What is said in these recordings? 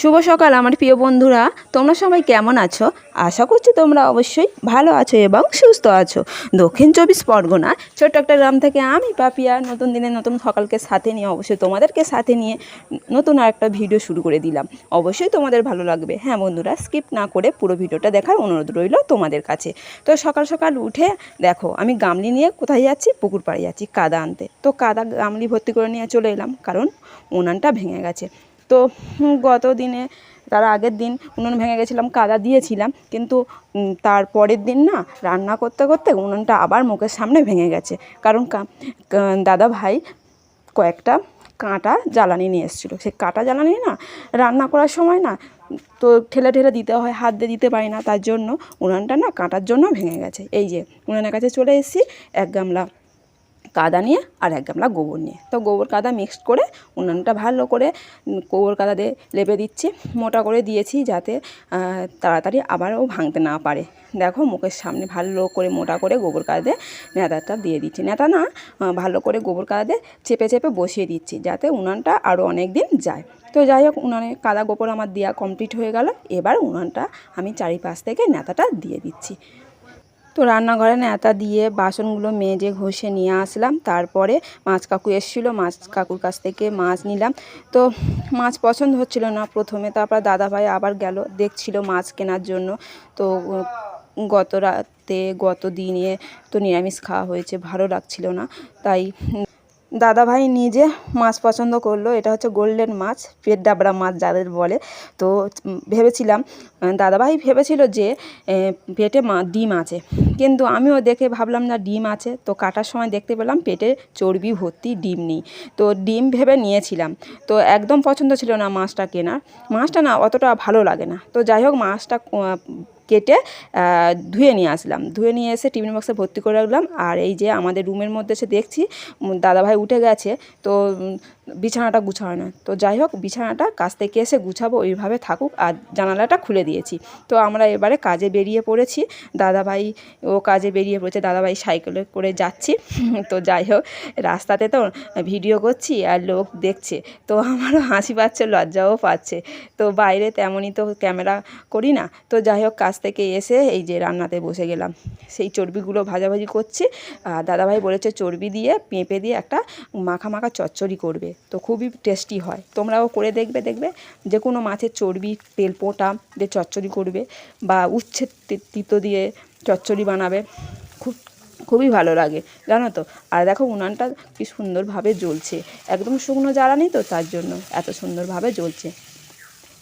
শুভ সকাল, আমার প্রিয় বন্ধুরা। তোমরা সবাই কেমন আছো? আশা করছি তোমরা অবশ্যই ভালো আছো এবং সুস্থ আছো। দক্ষিণ চব্বিশ পরগনা, ছোট্ট একটা গ্রাম থেকে আমি পাপিয়া। নতুন দিনে নতুন সকালকে সাথে নিয়ে অবশ্যই তোমাদেরকে সাথে নিয়ে নতুন আর একটা ভিডিও শুরু করে দিলাম। অবশ্যই তোমাদের ভালো লাগবে। হ্যাঁ বন্ধুরা স্কিপ না করে পুরো ভিডিওটা দেখার অনুরোধ রইল তোমাদের কাছে। তো সকাল সকাল উঠে দেখো, আমি গামলি নিয়ে কোথায় যাচ্ছি? পুকুর পাড়ে যাচ্ছি কাদা আনতে। তো কাদা গামলি ভর্তি করে নিয়ে চলে এলাম, কারণ উনানটা ভেঙে গেছে। তো গত দিনে, তার আগের দিন উনুন ভেঙে গেছিলাম, কাদা দিয়েছিলাম, কিন্তু তার পরের দিন না, রান্না করতে করতে উনুনটা আবার মুখের সামনে ভেঙে গেছে। কারণ দাদা ভাই কয়েকটা কাঁটা জ্বালানি নিয়ে এসেছিল। সেই কাঁটা জ্বালানি না, রান্না করার সময় না, তো ঠেলে ঠেলে দিতে হয়, হাত দিয়ে দিতে পারি না, তার জন্য উনানটা না কাঁটার জন্য ভেঙে গেছে। এই যে, উনানের কাছে চলে এসেছি, এক গামলা কাদা নিয়ে আর এক গামলা গোবর নিয়ে। তো গোবর কাদা মিক্সড করে উনানটা ভালো করে গোবর কাদা দিয়ে লেপে দিচ্ছি। মোটা করে দিয়েছি যাতে তাড়াতাড়ি আবারও ভাঙতে না পারে। দেখো মুখের সামনে ভালো করে মোটা করে গোবর কাদা দিয়ে নেতাটা দিয়ে দিচ্ছি। নেতা না ভালো করে গোবর কাদা দিয়ে চেপে চেপে বসিয়ে দিচ্ছি যাতে উনানটা আরও অনেক দিন যায়। তো যাই হোক, উনানে কাদা গোবর আমার দেওয়া কমপ্লিট হয়ে গেল। এবার উনানটা আমি চারিপাশ থেকে নেতাটা দিয়ে দিচ্ছি। তো রান্নাঘরে নেতা দিয়ে বাসনগুলো মেজে ঘষে নিয়ে আসলাম। তারপরে মাছ কাকু এসেছিল, মাছ কাকুর কাছ থেকে মাছ নিলাম। তো মাছ পছন্দ হচ্ছিল না। প্রথমে তারপর দাদাভাই আবার গেল, দেখছিল মাছ কেনার জন্য। তো গত রাতে, গত দিনে তো নিরামিষ খাওয়া হয়েছে, ভালো লাগছিল না। তাই দাদাভাই নিজে মাছ পছন্দ করল, এটা হচ্ছে গোল্ডেন মাছ, পেট ডাবড়া মাছ যাদের বলে। তো ভেবেছিলাম দাদাভাই ভেবেছিল যে পেটে মা, ডিম আছে। কিন্তু আমিও দেখে ভাবলাম, না, ডিম আছে। তো কাটার সময় দেখতে পেলাম, পেটে চর্বি ভর্তি ডিম নেই। তো ডিম ভেবে নিয়েছিলাম। তো একদম পছন্দ ছিল না মাছটা কেনার। মাছটা না অতটা ভালো লাগে না। তো যাই হোক, মাছটা কেটে ধুয়ে নিয়ে আসলাম। ধুয়ে নিয়ে এসে টিফিন বক্সে ভর্তি করে রাখলাম। আর এই যে আমাদের রুমের মধ্যে এসে দেখছি দাদাভাই উঠে গেছে। তো বিছানাটা গুছানো না তো যাই হোক, বিছানাটা কাছ থেকে এসে গুছাবো, ওইভাবে থাকুক আর জানালাটা খুলে দিয়েছি। তো আমরা এবারে কাজে বেরিয়ে পড়েছি। দাদাভাই, ও কাজে বেরিয়ে পড়েছে, দাদাভাই সাইকেলে করে যাচ্ছি। তো যাই হোক, রাস্তাতে তো ভিডিও করছি আর লোক দেখছে। তো আমারও হাসি পাচ্ছে, লজ্জাও পাচ্ছে। তো বাইরে তেমনই তো ক্যামেরা করি না। তো যাই হোক, কাজ থেকে এসে এই যে রান্নাতে বসে গেলাম। সেই চর্বিগুলো ভাজাভাজি করছি। আর দাদাভাই বলেছে চর্বি দিয়ে পেঁপে দিয়ে একটা মাখা মাখা চচ্চড়ি করবে। তো খুবই টেস্টি হয়। তোমরাও করে দেখবে দেখবে যে কোনো মাছের চর্বি তেল পোটা দিয়ে চচ্চড়ি করবে বা উচ্ছে তিতো দিয়ে চচ্চড়ি বানাবে, খুব, খুবই ভালো লাগে, জানো তো? আর দেখো উনানটা কি সুন্দরভাবে জ্বলছে, একদম শুকনো জ্বালানি তো তার জন্য এত সুন্দরভাবে জ্বলছে।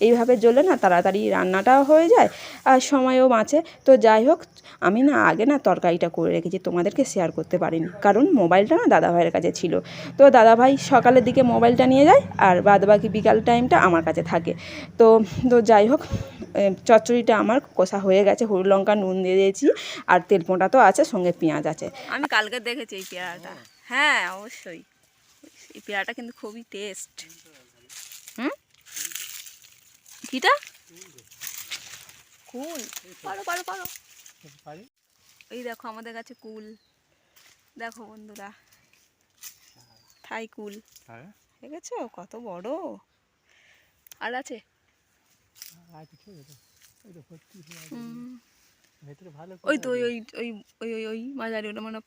এইভাবে জ্বলে না, তাড়াতাড়ি রান্নাটাও হয়ে যায় আর সময়ও বাঁচে। তো যাই হোক, আমি না আগে না তরকারিটা করে রেখেছি, তোমাদেরকে শেয়ার করতে পারিনি। কারণ মোবাইলটা না দাদাভাইয়ের কাছে ছিল। তো দাদাভাই সকালের দিকে মোবাইলটা নিয়ে যায় আর বাদবাকি বিকাল টাইমটা আমার কাছে থাকে। তো তো যাই হোক চচ্চড়িটা আমার কষা হয়ে গেছে, হলুদ লঙ্কা, নুন দিয়ে দিয়েছি আর তেলপোঁটা তো আছে, সঙ্গে পেঁয়াজ আছে। আমি কালকে দেখেছি এই পেয়ারাটা হ্যাঁ অবশ্যই। এই পেয়ারাটা কিন্তু খুবই টেস্ট হুম? কিটা কুল পারো পারো পারো এই দেখো আমাদের কাছে কুল দেখো বন্ধুরা থাই কুল দেখেছ কত বড় আর আছে। ওই তো ওই ওই ওই ওই ওই ওই মাঝারি ওটা মানে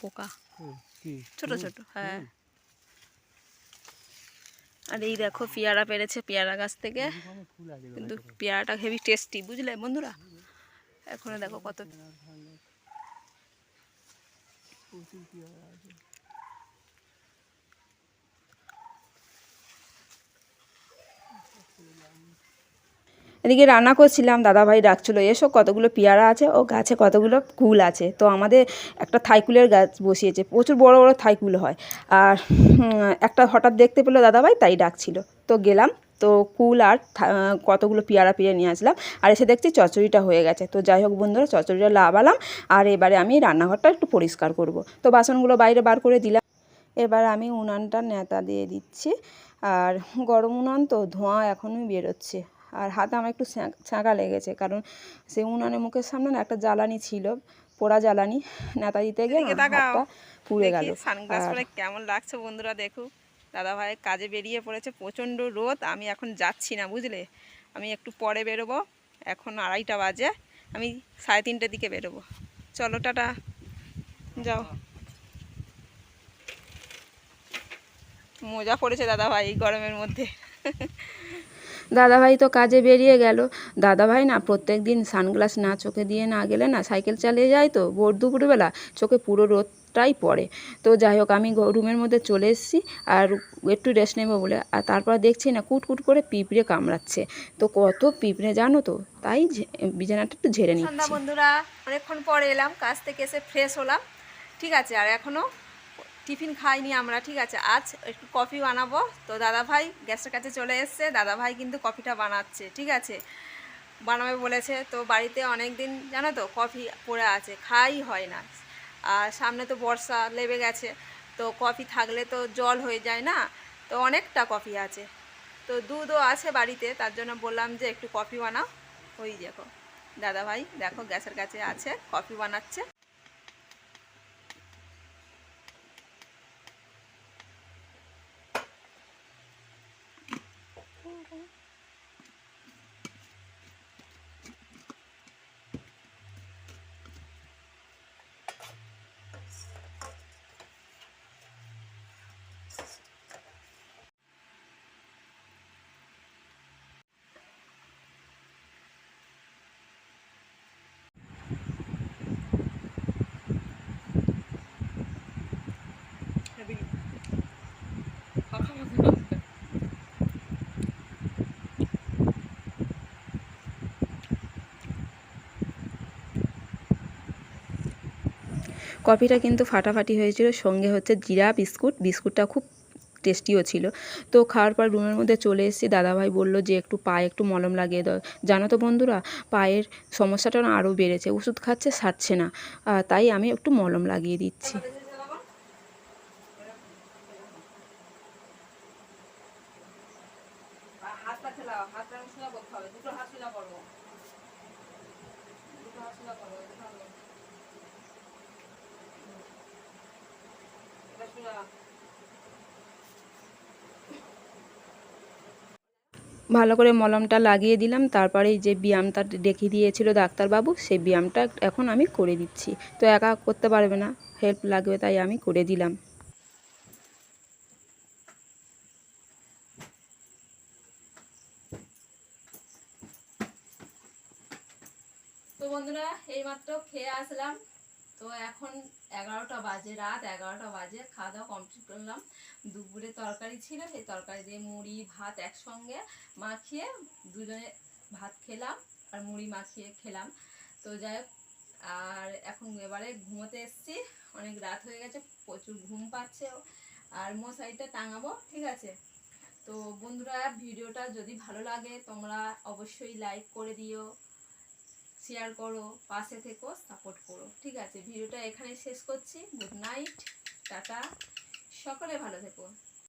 পোকা ছোট ছোট হ্যাঁ আর এই দেখো, পেয়ারা পেরেছে পেয়ারা গাছ থেকে। কিন্তু পেয়ারাটা হেভি টেস্টি বুঝলে বন্ধুরা? এখনও দেখো কত এদিকে রান্না করছিলাম, দাদাভাই ডাকছিল, এসো, কতগুলো পেয়ারা আছে? ও গাছে কতগুলো কুল আছে। তো আমাদের একটা থাইকুলের গাছ বসিয়েছে, প্রচুর বড় বড় থাইকুল হয়। আর একটা হঠাৎ দেখতে পেল দাদাভাই, তাই ডাকছিল। তো গেলাম, তো কুল আর কতগুলো পেয়ারা পেয়ে নিয়ে আসলাম, আর এসে দেখছি চচ্চড়িটা হয়ে গেছে। তো যাই হোক বন্ধুরা, চচ্চড়িটা লাভালাম, আর এবারে আমি রান্নাঘরটা একটু পরিষ্কার করব। তো বাসনগুলো বাইরে বার করে দিলাম। এবার আমি উনানটা নেতা দিয়ে দিচ্ছি, আর গরম উনান তো ধোঁয়া এখনই বেরোচ্ছে। আর হাতে আমার একটু ছ্যাঁক- ছ্যাঁকা লেগেছে। কারণ সেই উনানের মুখের সামনে না একটা জ্বালানি ছিল পোড়া জ্বালানি। নেতা দিতে গিয়ে হাতটা পুড়ে গেল। সানগ্লাস পরে কেমন লাগছে বন্ধুরা দেখুক। দাদাভাই কাজে বেরিয়ে পড়েছে প্রচণ্ড রোদ। আমি এখন যাচ্ছি না বুঝলে? আমি একটু পরে বেরোবো। এখন আড়াইটা বাজে। আমি সাড়ে তিনটের দিকে বেরোবো। চলো টাটা। যাও। মজা পড়েছে দাদাভাই এই গরমের মধ্যে। দাদাভাই তো কাজে বেরিয়ে গেল। দাদাভাই না প্রত্যেক দিন সানগ্লাস না চোখে দিয়ে না গেলে না সাইকেল চালিয়ে যায় তো ভোর দুপুরবেলা চোখে পুরো রোদটাই পড়ে। তো যাই হোক আমি রুমের মধ্যে চলে এসেছি আর একটু রেস্ট নেব বলে। আর তারপর দেখছি না কুটকুট করে পিঁপড়ে কামড়াচ্ছে। তো কত পিঁপড়ে জানো তো? তাই বিছানাটা একটু ঝেড়ে নিচ্ছি। বন্ধুরা অনেকক্ষণ পরে এলাম কাজ থেকে এসে ফ্রেশ হলাম। ঠিক আছে আর এখনও টিফিন খাইনি আমরা, ঠিক আছে? আজ একটু কফি বানাবো। তো দাদা ভাই গ্যাসের কাছে চলে এসছে। দাদা ভাই কিন্তু কফিটা বানাচ্ছে, ঠিক আছে? বানাবে বলেছে। তো বাড়িতে অনেক দিন জানো তো, কফি পড়ে আছে, খাই হয় না। আর সামনে তো বর্ষা লেবে গেছে, তো কফি থাকলে তো জল হয়ে যায় না? তো অনেকটা কফি আছে। তো দুধও আছে বাড়িতে, তার জন্য বললাম যে একটু কফি বানাও। ওই দেখো দাদা ভাই দেখো গ্যাসের কাছে আছে, কফি বানাচ্ছে। কফিটা কিন্তু ফাটাফাটি হয়েছিল, সঙ্গে হচ্ছে জিরা, বিস্কুট, বিস্কুটটা খুব টেস্টিও ছিল। তো খাওয়ার পর রুমের মধ্যে চলে এসেছি, দাদাভাই বলল যে একটু পায়ে একটু মলম লাগিয়ে দাও। জানো তো বন্ধুরা, পায়ের সমস্যাটা আরও বেড়েছে, ওষুধ খাচ্ছে, সারছে না। তাই আমি একটু মলম লাগিয়ে দিচ্ছি। হাত করব দুটো হাত সোজা করব দুটো হাত এটা সোজা ভালো করে মলমটা লাগিয়ে দিলাম, তারপরে যে ব্যায়ামটা দেখিয়ে দিয়েছিল ডাক্তারবাবু, সেই ব্যায়ামটা এখন আমি করে দিচ্ছি। তো একা করতে পারবে না, হেল্প লাগবে তাই আমি করে দিলাম। তো বন্ধুরা, এইমাত্র খেয়ে আসলাম। তো এখন এগারোটা বাজে, রাত এগারোটা বাজে খাওয়া দাওয়া কমপ্লিট করলাম। দুপুরে তরকারি ছিল, সেই তরকারি দিয়ে মুড়ি, ভাত একসঙ্গে মাখিয়ে দুজনে ভাত খেলাম আর মুড়ি মাখিয়ে খেলাম। তো যাই আর এখন এবারে ঘুমোতে এসছি। অনেক রাত হয়ে গেছে, প্রচুর ঘুম পাচ্ছে আর মশারিটা টাঙাবো, ঠিক আছে? তো বন্ধুরা, ভিডিওটা যদি ভালো লাগে, তোমরা অবশ্যই লাইক করে দিও। শেয়ার করো, পাশে থেকো সাপোর্ট করো। ঠিক আছে, ভিডিওটা এখানে শেষ করছি। Good night tata. সকলে ভালো থেকো।